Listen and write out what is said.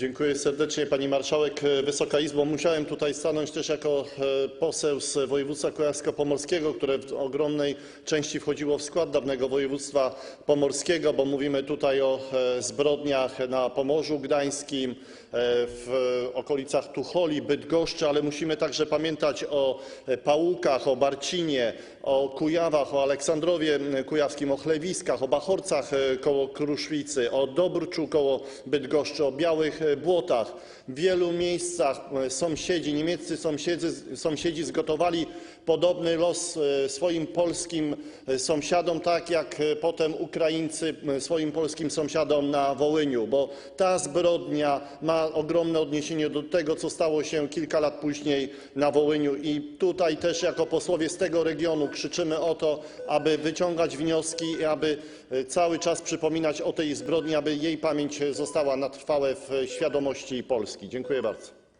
Dziękuję serdecznie, pani marszałek. Wysoka Izbo, musiałem tutaj stanąć też jako e, poseł z województwa kujawsko-pomorskiego, które w ogromnej części wchodziło w skład dawnego województwa pomorskiego, bo mówimy tutaj o e, zbrodniach na Pomorzu Gdańskim, e, w okolicach Tucholi, Bydgoszczy, ale musimy także pamiętać o e, Pałukach, o Barcinie, o Kujawach, o Aleksandrowie Kujawskim, o Chlewiskach, o Bachorcach e, koło Kruszwicy, o Dobruczu koło Bydgoszczy, o Białych e, Błotach. W wielu miejscach e, sąsiedzi, niemieccy sąsiedzy, sąsiedzi zgotowali podobny los swoim polskim sąsiadom, tak jak potem Ukraińcy swoim polskim sąsiadom na Wołyniu, bo ta zbrodnia ma ogromne odniesienie do tego, co stało się kilka lat później na Wołyniu. I tutaj też jako posłowie z tego regionu krzyczymy o to, aby wyciągać wnioski i aby e, cały czas przypominać o tej zbrodni, aby jej pamięć została na trwałe w świadomości Polski. Dziękuję bardzo.